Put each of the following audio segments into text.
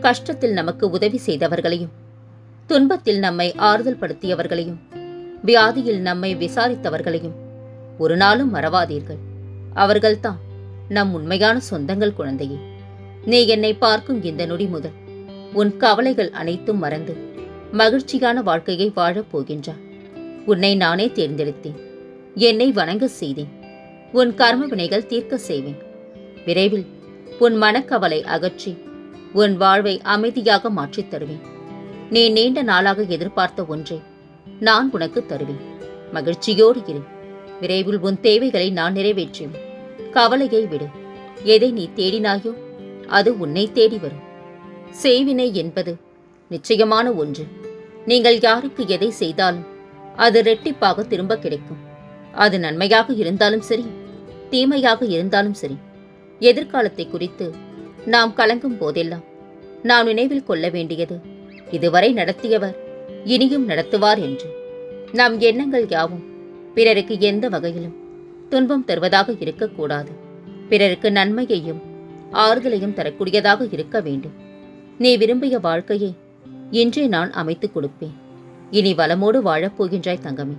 கஷ்டத்தில் நமக்கு உதவி செய்தவர்களையும் துன்பத்தில் நம்மை ஆறுதல் படுத்தியவர்களையும் வியாதியில் நம்மை விசாரித்தவர்களையும் ஒரு நாளும் மறவாதீர்கள். அவர்கள்தான் நம் உண்மையான சொந்தங்கள் குழந்தையே. நீ என்னை பார்க்கும் இந்த நொடி முதல் உன் கவலைகள் அனைத்தும் மறந்து மகிழ்ச்சியான வாழ்க்கையை வாழப் போகின்றாய். உன்னை நானே தேர்ந்தெடுத்தேன். என்னை வணங்க செய்தேன். உன் கர்ம வினைகள் தீர்க்க செய்வேன். விரைவில் உன் மனக்கவலை அகற்றி உன் வாழ்வை அமைதியாக மாற்றித் தருவேன். நீ நீண்ட நாளாக எதிர்பார்த்த ஒன்றை நான் உனக்கு தருவேன். மகிழ்ச்சியோடு இரு. விரைவில் உன் தேவைகளை நான் நிறைவேற்றுவேன். கவலையை விடு. எதை நீ தேடினாயோ அது உன்னை தேடி வரும். செய்வினை என்பது நிச்சயமான ஒன்று. நீங்கள் யாருக்கு எதை செய்தாலும் அது ரெட்டிப்பாக திரும்ப கிடைக்கும். அது நன்மையாக இருந்தாலும் சரி தீமையாக இருந்தாலும் சரி எதிர்காலத்தை குறித்து நாம் கலங்கும் போதெல்லாம் நாம் நினைவில் கொள்ள வேண்டியது. இதுவரை நடத்தியவர் இனியும் நடத்துவார் என்று. நம் எண்ணங்கள் யாவும் பிறருக்கு எந்த வகையிலும் துன்பம் தருவதாக இருக்கக்கூடாது. பிறருக்கு நன்மையையும் ஆறுதலையும் தரக்கூடியதாக இருக்க வேண்டும். நீ விரும்பிய வாழ்க்கையை இன்றே நான் அமைத்துக் கொடுப்பேன். இனி வளமோடு வாழப் போகின்றாய் தங்கமே.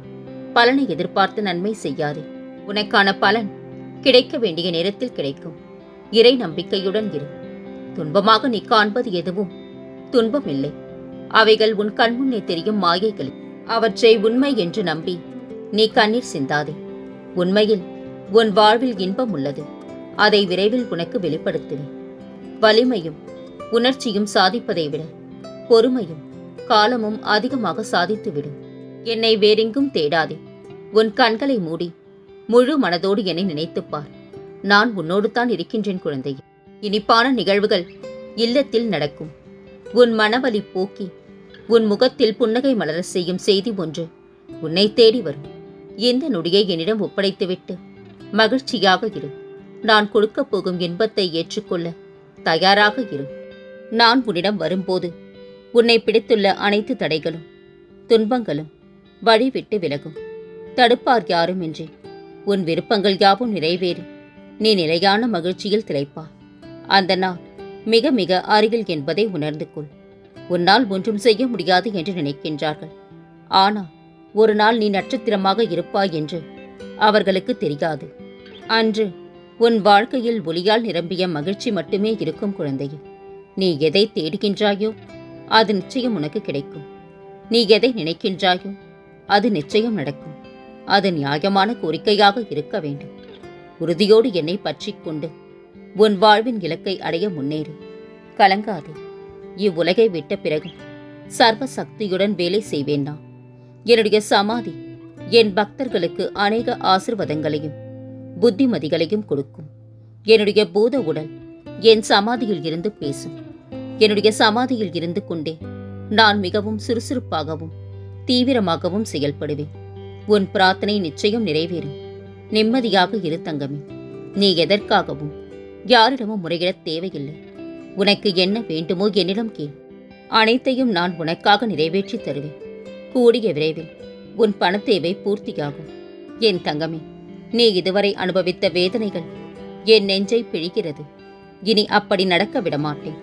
பலனை எதிர்பார்த்து நன்மை செய்யாதே. உனக்கான பலன் கிடைக்க வேண்டிய நேரத்தில் கிடைக்கும். இறை நம்பிக்கையுடன் இரு. துன்பமாக நீ காண்பது எதுவும்? துன்பம் இல்லை அவைகள் உன் கண்முன்னே தெரியும் மாயைகள். அவற்றை உண்மை என்று நம்பி நீ கண்ணீர் சிந்தாதே. உண்மையில் உன் வாழ்வில் இன்பம் உள்ளது. அதை விரைவில் உனக்கு வெளிப்படுத்துவேன். வலிமையும் உணர்ச்சியும் சாதிப்பதை விட பொறுமையும் காலமும் அதிகமாக சாதித்துவிடும். என்னை வேறெங்கும் தேடாதே. உன் கண்களை மூடி முழு மனதோடு என்னை நினைத்துப் பார் நான் உன்னோடு தான் இருக்கின்றேன் குழந்தை. இனிப்பான நிகழ்வுகள் இல்லத்தில் நடக்கும். உன் மனவலி போக்கி உன் முகத்தில் புன்னகை மலர செய்யும் செய்தி ஒன்று உன்னை தேடி வரும். இந்த நொடியை என்னிடம் ஒப்படைத்துவிட்டு மகிழ்ச்சியாக இரு. நான் கொடுக்கப் போகும் இன்பத்தை ஏற்றுக்கொள்ள தயாராக இரு. நான் உன்னிடம் வரும்போது உன்னை பிடித்துள்ள அனைத்து தடைகளும் துன்பங்களும் வழிவிட்டு விலகும். தடுப்பார் யாருமின்றி. உன் விருப்பங்கள் யாவும் நிறைவேறும் நீ நிலையான மகிழ்ச்சியில் திளைப்பா. அந்த நாள் மிக மிக அருகில் என்பதை உணர்ந்து கொள். உன்னால் ஒன்றும் செய்ய முடியாது என்று நினைக்கின்றார்கள். ஆனால் ஒரு நாள் நீ நட்சத்திரமாக இருப்பாய் என்று அவர்களுக்கு தெரியாது. அன்று உன் வாழ்க்கையில் ஒளியால் நிரம்பிய மகிழ்ச்சி மட்டுமே இருக்கும் குழந்தையே. நீ எதை தேடுகின்றாயோ அது நிச்சயம் உனக்கு கிடைக்கும். நீ எதை நினைக்கின்றாயோ அது நிச்சயம் நடக்கும். அது நியாயமான கோரிக்கையாக இருக்க வேண்டும். உறுதியோடு என்னை பற்றிக்கொண்டு உன் வாழ்வின் இலக்கை அடைய முன்னேறு. கலங்காதே. இவ்வுலகை விட்ட பிறகு சர்வ சக்தியுடன் வேலை செய்வேன் நான். என்னுடைய சமாதி என் பக்தர்களுக்கு அநேக ஆசிர்வாதங்களையும் புத்திமதிகளையும் கொடுக்கும். என்னுடைய பூத உடல் என் சமாதியில் இருந்து பேசும். என்னுடைய சமாதியில் இருந்து கொண்டே நான் மிகவும் சுறுசுறுப்பாகவும் தீவிரமாகவும் செயல்படுவேன். உன் பிரார்த்தனை நிச்சயம் நிறைவேறும். நிம்மதியாக இரு தங்கமே. நீ எதற்காகவும் யாரிடமும் முறையிடத் தேவையில்லை. உனக்கு என்ன வேண்டுமோ என்னிடம் கேள். அனைத்தையும் நான் உனக்காக நிறைவேற்றி தருவேன். கூடிய விரைவில் உன் பணத்தேவை பூர்த்தியாகும். என் தங்கமே நீ இதுவரை அனுபவித்த வேதனைகள் என் நெஞ்சை பிழிகிறது. இனி அப்படி நடக்க விடமாட்டேன்.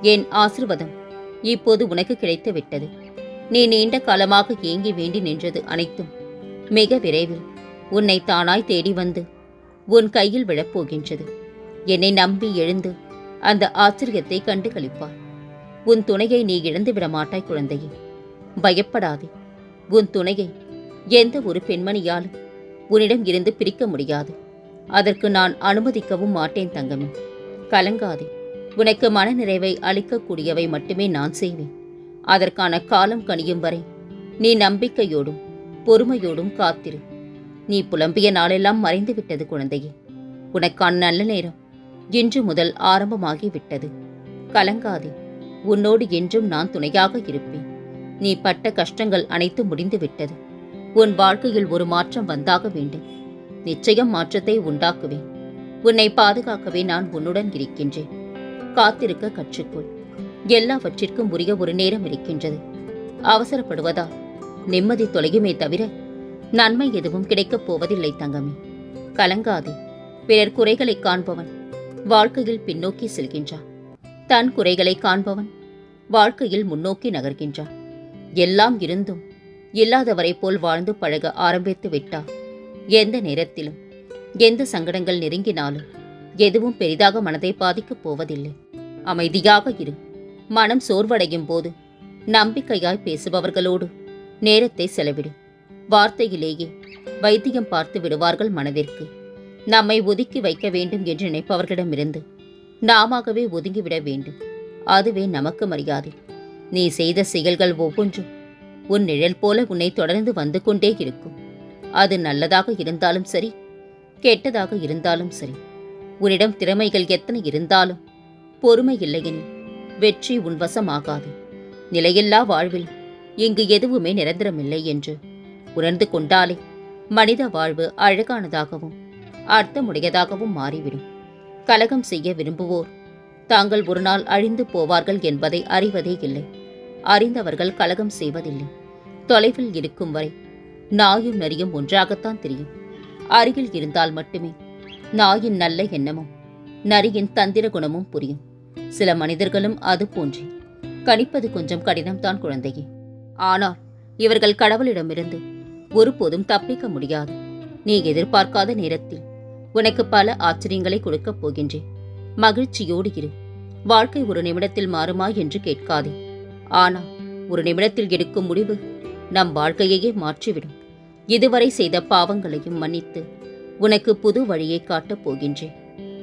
என் ஆசிர்வாதம் இப்போது உனக்கு கிடைத்து விட்டது நீ நீண்ட காலமாக ஏங்கி வேண்டி நின்றது அனைத்தும் மிக விரைவில் உன்னை தானாய் தேடி வந்து உன் கையில் விழப்போகின்றது. என்னை நம்பி எழுந்து அந்த ஆச்சரியத்தை கண்டு களிப்பார் உன் துணையை நீ இழந்து விட மாட்டாய் குழந்தையே. பயப்படாதே. உன் துணையை எந்த ஒரு பெண்மணியாலும் உன்னிடம் இருந்து பிரிக்க முடியாது. அதற்கு நான் அனுமதிக்கவும் மாட்டேன் தங்கமே. கலங்காதே. உனக்கு மனநிறைவை அளிக்கக்கூடியவை மட்டுமே நான் செய்வேன். அதற்கான காலம் கனியும் வரை நீ நம்பிக்கையோடும் பொறுமையோடும் காத்திரு. நீ புலம்பிய நாளெல்லாம் மறைந்து விட்டது குழந்தையே. உனக்கான நல்ல நேரம் இன்று முதல் ஆரம்பமாகி விட்டது கலங்காதே உன்னோடு என்றும் நான் துணையாக இருப்பேன். நீ பட்ட கஷ்டங்கள் அனைத்தும் முடிந்து விட்டது உன் வாழ்க்கையில் ஒரு மாற்றம் வந்தாக வேண்டும். நிச்சயம் மாற்றத்தை உண்டாக்குவேன். உன்னை பாதுகாக்கவே நான் உன்னுடன் இருக்கின்றேன். காத்திருக்க கற்றுக்கொள். எல்லாவற்றிற்கும் உரிய ஒரு நேரம் இருக்கின்றது. அவசரப்படுவதா? நிம்மதி தொலையுமே தவிர நன்மை எதுவும் கிடைக்கப் போவதில்லை தங்கமே. கலங்காதே. பிறர் குறைகளை காண்பவன் வாழ்க்கையில் பின்னோக்கி செல்கின்றான் தன் குறைகளை காண்பவன் வாழ்க்கையில் முன்னோக்கி நகர்கின்றான் எல்லாம் இருந்தும் இல்லாதவரை போல் வாழ்ந்து பழக ஆரம்பித்து விட்டா எந்த நேரத்திலும் எந்த சங்கடங்கள் நெருங்கினாலும் எதுவும் பெரிதாக மனதை பாதிக்கப் போவதில்லை. அமைதியாக இரு. மனம் சோர்வடையும் போது நம்பிக்கையாய் பேசுபவர்களோடு நேரத்தை செலவிடு. வார்த்தையிலேயே வைத்தியம் பார்த்து விடுவார்கள் மனதிற்கு. நம்மை ஒதுக்கி வைக்க வேண்டும் என்று நினைப்பவர்களிடமிருந்து நாமாகவே ஒதுங்கிவிட வேண்டும். அதுவே நமக்கு மரியாதை. நீ செய்த செயல்கள் ஒவ்வொன்றும் உன் நிழல் போல உன்னை தொடர்ந்து வந்து கொண்டே இருக்கும். அது நல்லதாக இருந்தாலும் சரி கெட்டதாக இருந்தாலும் சரி. உன்னிடம் திறமைகள் எத்தனை இருந்தாலும் பொறுமை இல்லையெனில் வெற்றி உன்வசமாகாது நிலையில்லா வாழ்வில் இங்கு எதுவுமே நிரந்தரமில்லை என்று உணர்ந்து கொண்டாலே மனித வாழ்வு அழகானதாகவும் அர்த்தமுடையதாகவும் மாறிவிடும். கலகம் செய்ய விரும்புவோர் தாங்கள் ஒரு நாள் அழிந்து போவார்கள் என்பதை அறிவதே இல்லை. அறிந்தவர்கள் கலகம் செய்வதில்லை. தொலைவில் இருக்கும் வரை நாயும் நரியும் ஒன்றாகத்தான் தெரியும். அருகில் இருந்தால் மட்டுமே நாயின் நல்ல எண்ணமும் நரியின் தந்திர குணமும் புரியும். சில மனிதர்களும் அது போன்றே. கணிப்பது கொஞ்சம் கடினம்தான் குழந்தையே. ஆனால் இவர்கள் கடவுளிடமிருந்து ஒருபோதும் தப்பிக்க முடியாது. நீ எதிர்பார்க்காத நேரத்தில் உனக்கு பல ஆச்சரியங்களை கொடுக்கப் போகின்றேன். மகிழ்ச்சியோடு இரு. வாழ்க்கை ஒரு நிமிடத்தில் மாறுமா என்று கேட்காதே. ஆனால் ஒரு நிமிடத்தில் எடுக்கும் முடிவு நம் வாழ்க்கையையே மாற்றிவிடும். இதுவரை செய்த பாவங்களையும் மன்னித்து உனக்கு புது வழியை காட்டப் போகின்றேன்.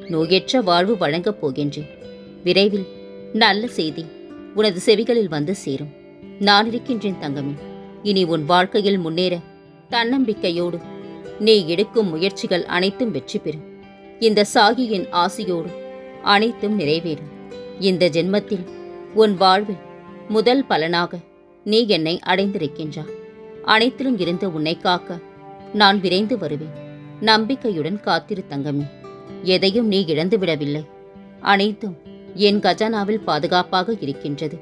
நோயற்ற வாழ்வு வழங்கப் போகின்றேன். விரைவில் நல்ல செய்தி உனது செவிகளில் வந்து சேரும். நான் இருக்கின்றேன் தங்கமே. இனி உன் வாழ்க்கையில் முன்னேற தன்னம்பிக்கையோடு. நீ எடுக்கும் முயற்சிகள் அனைத்தும் வெற்றி பெறும். இந்த சாகியின் ஆசியோடு அனைத்தும் நிறைவேறும். இந்த ஜென்மத்தில் உன் வாழ்வில் முதல் பலனாக நீ என்னை அடைந்திருக்கின்றாய். அனைத்திலும் இருந்து உன்னை காக்க நான் விரைந்து வருவேன். நம்பிக்கையுடன் காத்திரு தங்கமே. எதையும் நீ இழந்து விடவில்லை. அனைத்தும் என் கஜானாவில் பாதுகாப்பாக இருக்கின்றது.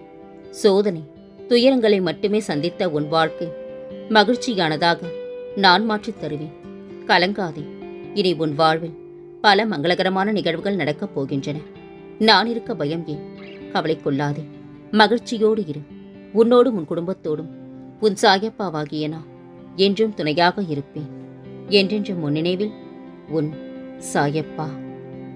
சோதனை துயரங்களை மட்டுமே சந்தித்த உன் வாழ்க்கை மகிழ்ச்சியானதாக நான் மாற்றித் தருவேன். கலங்காதே. இனி உன் வாழ்வில் பல மங்களகரமான நிகழ்வுகள் நடக்கப் போகின்றன. நான் இருக்க பயம் ஏன்? கவலை கொள்ளாதே. மகிழ்ச்சியோடு இரு. உன்னோடும் உன் குடும்பத்தோடும். உன் சாயப்பாவாகிய நான் என்றும் துணையாக இருப்பேன். என்றென்றும் உன் நினைவில் உன் சாயப்பா.